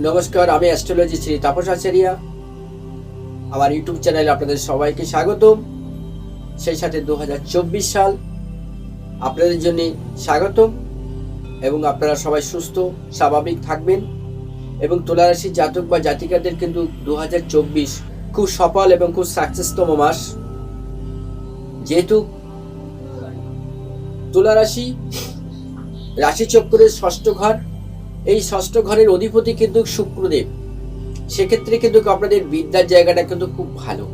নমস্কার, আমি অ্যাস্ট্রোলজি শ্রী তাপস আচারিয়া। আমার ইউটিউব চ্যানেলে আপনাদের সবাইকে স্বাগতম। সেই সাথে দু হাজার চব্বিশ সাল আপনাদের জন্য স্বাগতম এবং আপনারা সবাই সুস্থ, স্বাভাবিক থাকবেন এবং তুলারাশি জাতক বা জাতিকাদের কিন্তু দু হাজার চব্বিশ খুব সফল এবং খুব সাকসেসতম মাস। যেহেতু তুলারাশি রাশিচক্রের ষষ্ঠ ঘর এই ষষ্ঠ ঘরের অধিপতি কিন্তু শুক্রদেব। সেক্ষেত্রে কিন্তু আপনাদের বিদ্যার জায়গাটা কিন্তু খুব ভালো।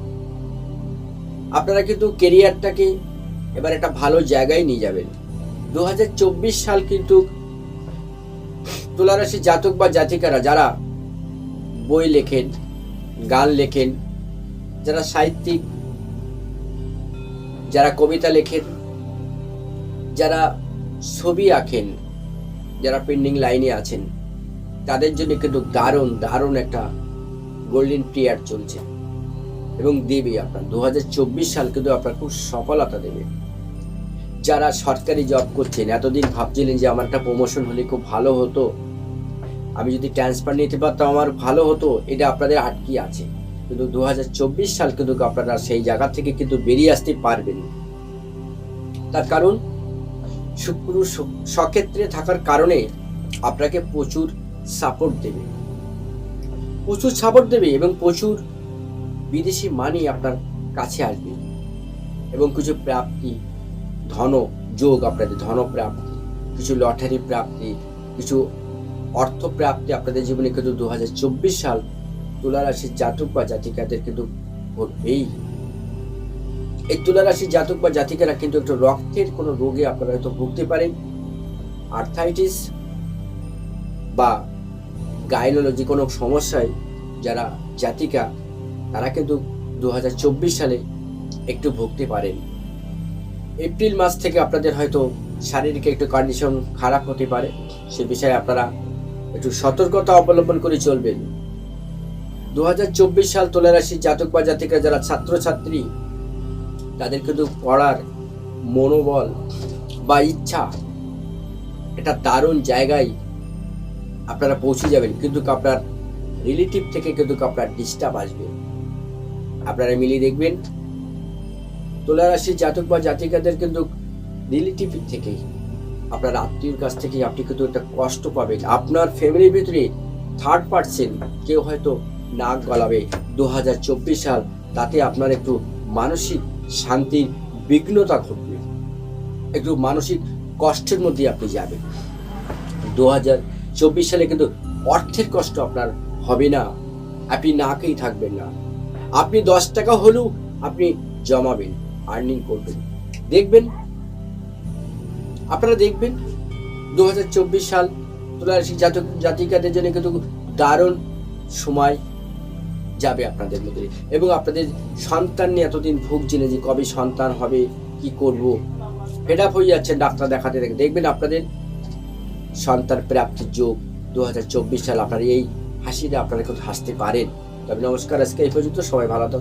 আপনারা কিন্তু কেরিয়ারটাকে এবার একটা ভালো জায়গায় নিয়ে যাবেন। দু হাজার চব্বিশ সাল কিন্তু তুলারাশি জাতক বা জাতিকারা যারা বই লেখেন, গান লেখেন, যারা সাহিত্যিক, যারা কবিতা লেখেন, যারা ছবি আঁকেন যারা পেন্ডিং লাইনে আছেন, তাদের জন্য কিন্তু দারুণ দারুণ একটা গোল্ডেন পিরিয়ড চলছে। এবং দেবে আপনার দু সাল কিন্তু আপনার খুব সফলতা দেবে। যারা সরকারি জব করছেন, এতদিন ভাবছিলেন যে আমার একটা প্রমোশন হলে খুব ভালো হতো। আমি যদি ট্রান্সফার নিতে পারতাম, আমার ভালো হতো, এটা আপনাদের আটকে আছে। কিন্তু দু হাজার চব্বিশ সাল কিন্তু আপনারা সেই জায়গা থেকে কিন্তু বেরিয়ে আসতে পারবেন। তার কারণ শুক্র সক্ষেত্রে থাকার কারণে আপনাকে প্রচুর সাপোর্ট দেবে। প্রচুর সাপোর্ট দেবে এবং প্রচুর বিদেশি মানি আপনার কাছে আসবে এবং কিছু প্রাপ্তি, ধন যোগ আপনাদের, ধন প্রাপ্তি, কিছু লটারি প্রাপ্তি, কিছু অর্থ প্রাপ্তি আপনাদের জীবনে কিন্তু দু হাজার চব্বিশ সাল তুলা রাশির জাতক বা জাতিকাদের কিন্তু ঘটবেই। এই তুলা রাশির জাতক বা জাতিকারা কিন্তু একটু রক্তের কোনো রোগে আপনারা হয়তো ভুগতে পারেন। আর্থাইটিস বা গাইনোলজি কোনো সমস্যায় যারা জাতিকা, তারা কিন্তু দু হাজার চব্বিশ সালে একটু ভুগতে পারেন। এপ্রিল মাস থেকে আপনাদের হয়তো শারীরিক একটু কন্ডিশন খারাপ হতে পারে। সে বিষয়ে আপনারা একটু সতর্কতা অবলম্বন করে চলবেন। দু হাজার চব্বিশ সাল তুলারাশির জাতক বা জাতিকা যারা ছাত্রছাত্রী তাদের কিন্তু পড়ার মনোবল বা ইচ্ছা এটা দারুণ জায়গায় আপনারা পৌঁছে যাবেন। কিন্তু আপনার রিলেটিভ থেকে কিন্তু আপনার ডিস্টার্ব আসবে। আপনারা মিলিয়ে দেখবেন। তুলা রাশির জাতক বা জাতিকাদের কিন্তু রিলেটিভ থেকে, আপনার আত্মীয়র কাছ থেকে আপনি কিন্তু একটা কষ্ট পাবেন। আপনার ফ্যামিলির ভিতরে থার্ড পার্সেন্ট কেউ হয়তো নাক গলাবে। দু হাজার চব্বিশ সাল তাতে আপনার একটু মানসিক শান্তির বিঘ্নতা ঘটবে। একটু মানসিক কষ্টের মধ্যে আপনি যাবেন। দু চব্বিশ সালে কিন্তু অর্থের কষ্ট আপনার হবে না। আপনি না নাকেই থাকবেন না। আপনি দশ টাকা হলেও আপনি জমাবেন আর্নিং করবেন। দেখবেন, আপনারা দেখবেন, দু হাজার চব্বিশ সাল জাতক জাতিকাদের জন্য কিন্তু দারুণ সময় যাবে আপনাদের মধ্যে। এবং আপনাদের সন্তান নিয়ে এতদিন ভুগছিলেন যে কবে সন্তান হবে, কি করব? ফেড আপ হয়ে যাচ্ছে ডাক্তার দেখাতে দেখে। দেখবেন আপনাদের সন্তান প্রাপ্তির যোগ দু হাজার চব্বিশ সাল। আপনারা এই হাসিটা আপনারা কিন্তু হাসতে পারেন। তবে নমস্কার, আজকে এই পর্যন্ত। সবাই ভালো থাকুন।